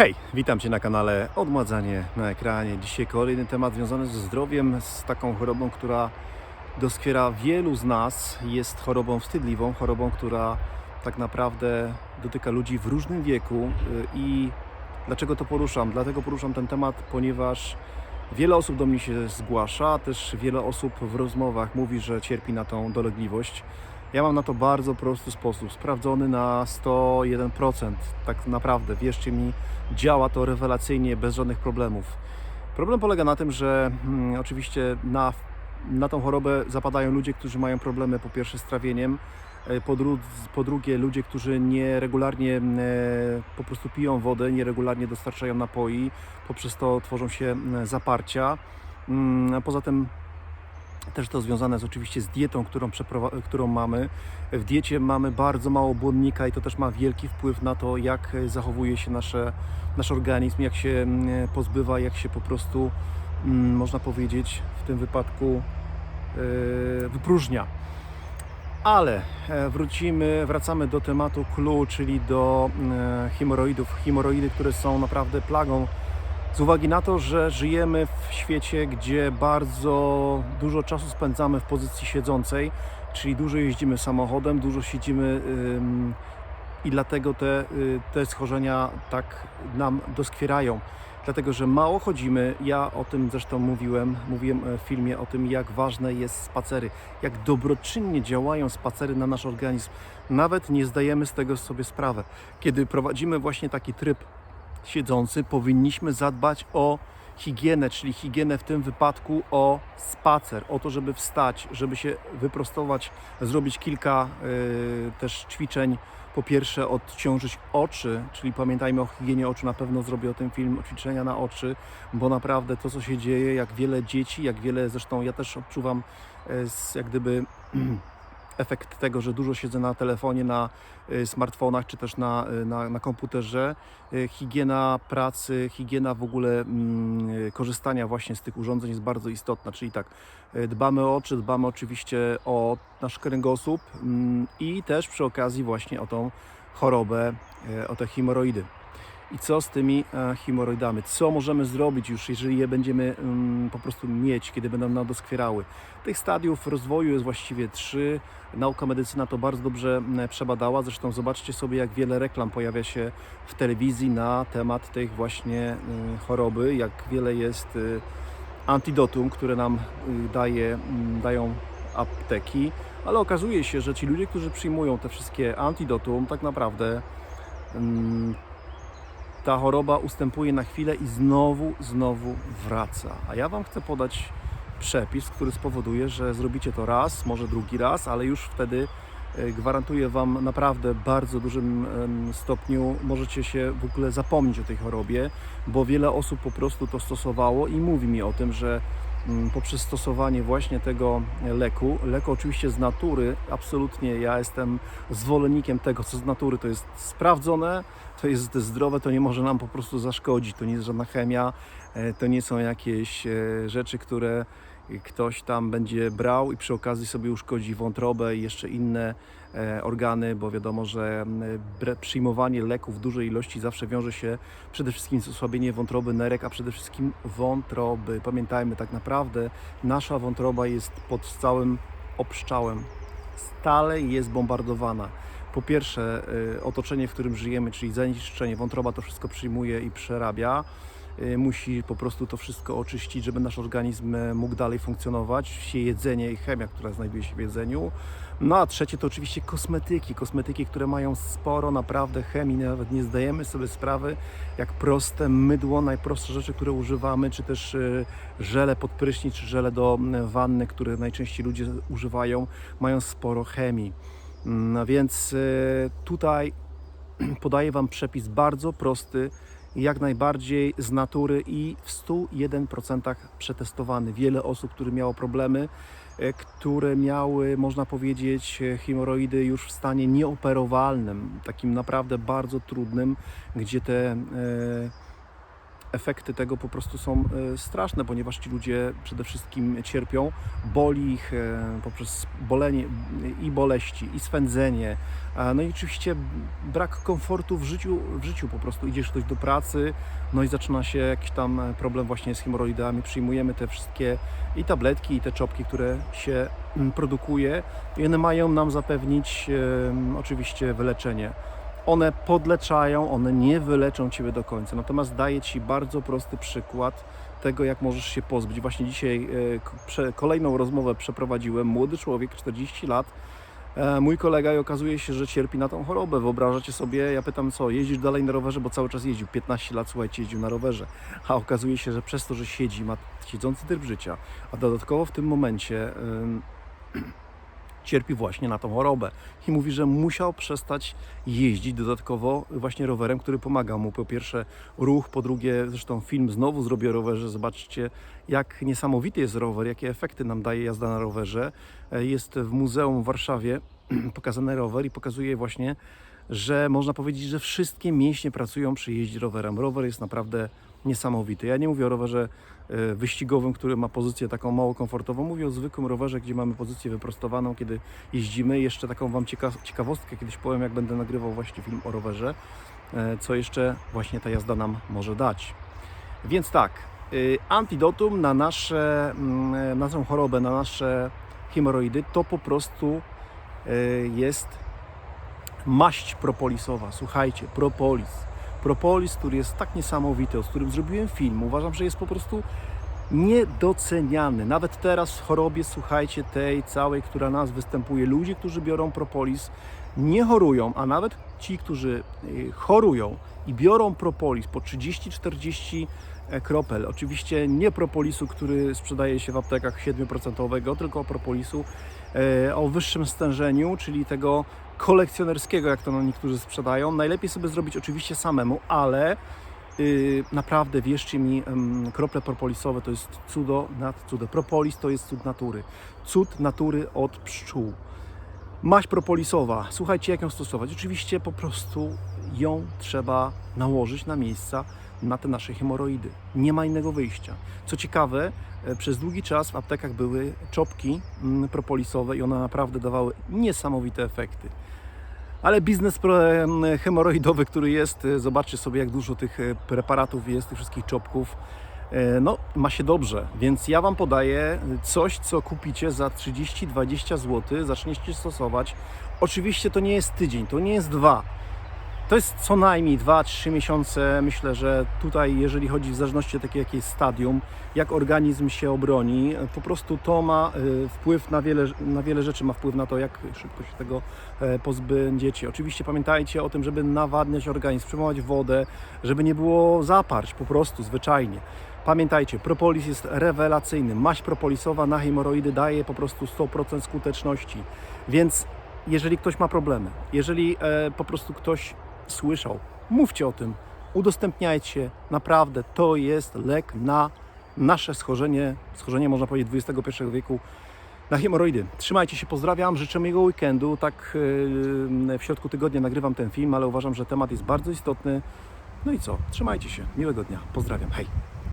Hej, witam Cię na kanale Odmładzanie na ekranie. Dzisiaj kolejny temat związany ze zdrowiem, z taką chorobą, która doskwiera wielu z nas. Jest chorobą wstydliwą, chorobą, która tak naprawdę dotyka ludzi w różnym wieku. Yy, I dlaczego to poruszam? Dlatego poruszam ten temat, ponieważ wiele osób do mnie się zgłasza, też wiele osób w rozmowach mówi, że cierpi na tą dolegliwość. Ja mam na to bardzo prosty sposób, sprawdzony na 101%. Tak naprawdę, wierzcie mi, działa to rewelacyjnie, bez żadnych problemów. Problem polega na tym, że mm, oczywiście na, na tą chorobę zapadają ludzie, którzy mają problemy po pierwsze z trawieniem, e, po, dru, po drugie ludzie, którzy nieregularnie e, po prostu piją wodę, nieregularnie dostarczają napoi, poprzez to tworzą się m, zaparcia. Mm, Poza tym też to związane jest oczywiście z dietą, którą, którą mamy. W diecie mamy bardzo mało błonnika i to też ma wielki wpływ na to, jak e, zachowuje się nasze, nasz organizm, jak się mm, pozbywa, jak się po prostu, mm, można powiedzieć, w tym wypadku e, wypróżnia. Ale e, wrócimy, wracamy do tematu clue, czyli do e, hemoroidów. Hemoroidy, które są naprawdę plagą z uwagi na to, że żyjemy w świecie, gdzie bardzo dużo czasu spędzamy w pozycji siedzącej, czyli dużo jeździmy samochodem, dużo siedzimy i dlatego te, y, te schorzenia tak nam doskwierają. Dlatego, że mało chodzimy. Ja o tym zresztą mówiłem, mówiłem w filmie o tym, jak ważne jest spacery, jak dobroczynnie działają spacery na nasz organizm. Nawet nie zdajemy z tego sobie sprawę. Kiedy prowadzimy właśnie taki tryb siedzący, powinniśmy zadbać o higienę, czyli higienę w tym wypadku o spacer, o to, żeby wstać, żeby się wyprostować, zrobić kilka y, też ćwiczeń. Po pierwsze, odciążyć oczy, czyli pamiętajmy o higienie oczu, na pewno zrobię o tym film, o ćwiczenia na oczy, bo naprawdę to, co się dzieje, jak wiele dzieci, jak wiele, zresztą ja też odczuwam e, jak gdyby efekt tego, że dużo siedzę na telefonie, na y, smartfonach czy też na, y, na, na komputerze. Y, Higiena pracy, higiena w ogóle mm, korzystania właśnie z tych urządzeń jest bardzo istotna. Czyli tak, dbamy o oczy, dbamy oczywiście o nasz kręgosłup mm, i też przy okazji właśnie o tą chorobę, o te hemoroidy. I co z tymi e, hemoroidami? Co możemy zrobić już, jeżeli je będziemy mm, po prostu mieć, kiedy będą nam doskwierały? Tych stadiów rozwoju jest właściwie trzy. Nauka medycyna to bardzo dobrze przebadała. Zresztą zobaczcie sobie, jak wiele reklam pojawia się w telewizji na temat tej właśnie y, choroby, jak wiele jest y, antidotum, które nam y, daje, dają apteki. Ale okazuje się, że ci ludzie, którzy przyjmują te wszystkie antidotum, tak naprawdę mm, ta choroba ustępuje na chwilę i znowu, znowu wraca. A ja Wam chcę podać przepis, który spowoduje, że zrobicie to raz, może drugi raz, ale już wtedy e, gwarantuję Wam naprawdę bardzo dużym stopniu możecie się w ogóle zapomnieć o tej chorobie, bo wiele osób po prostu to stosowało i mówi mi o tym, że mm, poprzez stosowanie właśnie tego leku, leku oczywiście z natury, absolutnie ja jestem zwolennikiem tego, co z natury, to jest sprawdzone, to jest zdrowe, to nie może nam po prostu zaszkodzić, to nie jest żadna chemia, e, to nie są jakieś e, rzeczy, które ktoś tam będzie brał i przy okazji sobie uszkodzi wątrobę i jeszcze inne e, organy, bo wiadomo, że przyjmowanie leków w dużej ilości zawsze wiąże się przede wszystkim z osłabieniem wątroby nerek, a przede wszystkim wątroby. Pamiętajmy, tak naprawdę nasza wątroba jest pod stałym obszczałem, stale jest bombardowana. Po pierwsze, y, otoczenie, w którym żyjemy, czyli zanieczyszczenie, wątroba to wszystko przyjmuje i przerabia. Y, Musi po prostu to wszystko oczyścić, żeby nasz organizm e, mógł dalej funkcjonować. Się jedzenie i chemia, która znajduje się w jedzeniu. No a trzecie to oczywiście kosmetyki. Kosmetyki, które mają sporo naprawdę chemii, nawet nie zdajemy sobie sprawy, jak proste mydło, najprostsze rzeczy, które używamy, czy też e, żele pod prysznic, czy żele do wanny, które najczęściej ludzie używają, mają sporo chemii. No więc e, tutaj podaję Wam przepis bardzo prosty, jak najbardziej z natury i w 101% przetestowany. Wiele osób, które miało problemy, e, które miały, można powiedzieć, e, hemoroidy już w stanie nieoperowalnym, takim naprawdę bardzo trudnym, gdzie te efekty tego po prostu są e, straszne, ponieważ ci ludzie przede wszystkim cierpią, boli ich e, poprzez bolenie i boleści, i swędzenie, no i oczywiście brak komfortu w życiu, w życiu po prostu. Idziesz ktoś do pracy, no i zaczyna się jakiś tam problem właśnie z hemoroidami, przyjmujemy te wszystkie i tabletki, i te czopki, które się mm, produkuje i one mają nam zapewnić oczywiście wyleczenie. One podleczają, one nie wyleczą Ciebie do końca. Natomiast daję Ci bardzo prosty przykład tego, jak możesz się pozbyć. Właśnie dzisiaj e, kolejną rozmowę przeprowadziłem. Młody człowiek, 40 lat, e, mój kolega i okazuje się, że cierpi na tą chorobę. Wyobrażacie sobie, ja pytam co, jeździsz dalej na rowerze, bo cały czas jeździł, 15 lat, słuchajcie, jeździł na rowerze. A okazuje się, że przez to, że siedzi, ma siedzący tryb życia, a dodatkowo w tym momencie ym, cierpi właśnie na tą chorobę. I mówi, że musiał przestać jeździć dodatkowo właśnie rowerem, który pomaga mu po pierwsze ruch, po drugie zresztą film znowu zrobię o rowerze. Zobaczcie jak niesamowity jest rower, jakie efekty nam daje jazda na rowerze. E, Jest w muzeum w Warszawie pokazany rower i pokazuje właśnie, że można powiedzieć, że wszystkie mięśnie pracują przy jeździe rowerem. Rower jest naprawdę niesamowity. Ja nie mówię o rowerze e, wyścigowym, który ma pozycję taką mało komfortową. Mówię o zwykłym rowerze, gdzie mamy pozycję wyprostowaną, kiedy jeździmy. Jeszcze taką Wam cieka ciekawostkę kiedyś powiem, jak będę nagrywał właśnie film o rowerze, e, co jeszcze właśnie ta jazda nam może dać. Więc tak, y, antidotum na, nasze, mm, na naszą chorobę, na nasze hemoroidy, to po prostu jest maść propolisowa. Słuchajcie, propolis. Propolis, który jest tak niesamowity, o którym zrobiłem film, uważam, że jest po prostu niedoceniany. Nawet teraz w chorobie, słuchajcie, tej całej, która nas występuje, ludzie, którzy biorą propolis, nie chorują, a nawet ci, którzy y, chorują i biorą propolis po 30-40 e, kropel, oczywiście nie propolisu, który sprzedaje się w aptekach 7%, tylko propolisu e, o wyższym stężeniu, czyli tego kolekcjonerskiego, jak to niektórzy sprzedają. Najlepiej sobie zrobić oczywiście samemu, ale Yy, naprawdę, wierzcie mi, krople propolisowe to jest cudo nad cudem. Propolis to jest cud natury. Cud natury od pszczół. Maść propolisowa. Słuchajcie, jak ją stosować? Oczywiście po prostu ją trzeba nałożyć na miejsca, na te nasze hemoroidy. Nie ma innego wyjścia. Co ciekawe, e, przez długi czas w aptekach były czopki mm, propolisowe i one naprawdę dawały niesamowite efekty. Ale biznes em, hemoroidowy, który jest, e, zobaczcie sobie, jak dużo tych e, preparatów jest, tych wszystkich czopków. No, ma się dobrze, więc ja Wam podaję coś, co kupicie za 30-20 zł, zaczniecie stosować. Oczywiście to nie jest tydzień, to nie jest dwa. To jest co najmniej 2-3 miesiące. Myślę, że tutaj, jeżeli chodzi w zależności od takiego jakieś stadium, jak organizm się obroni, po prostu to ma y, wpływ na wiele, na wiele rzeczy, ma wpływ na to, jak szybko się tego e, pozbędziecie. Oczywiście pamiętajcie o tym, żeby nawadniać organizm, przyjmować wodę, żeby nie było zaparć, po prostu zwyczajnie. Pamiętajcie, propolis jest rewelacyjny. Maść propolisowa na hemoroidy daje po prostu 100% skuteczności. Więc jeżeli ktoś ma problemy, jeżeli e, po prostu ktoś słyszał, mówcie o tym, udostępniajcie. Naprawdę to jest lek na nasze schorzenie, schorzenie można powiedzieć XXI wieku, na hemoroidy. Trzymajcie się, pozdrawiam, życzę miłego weekendu. Tak e, w środku tygodnia nagrywam ten film, ale uważam, że temat jest bardzo istotny. No i co? Trzymajcie się. Miłego dnia. Pozdrawiam. Hej.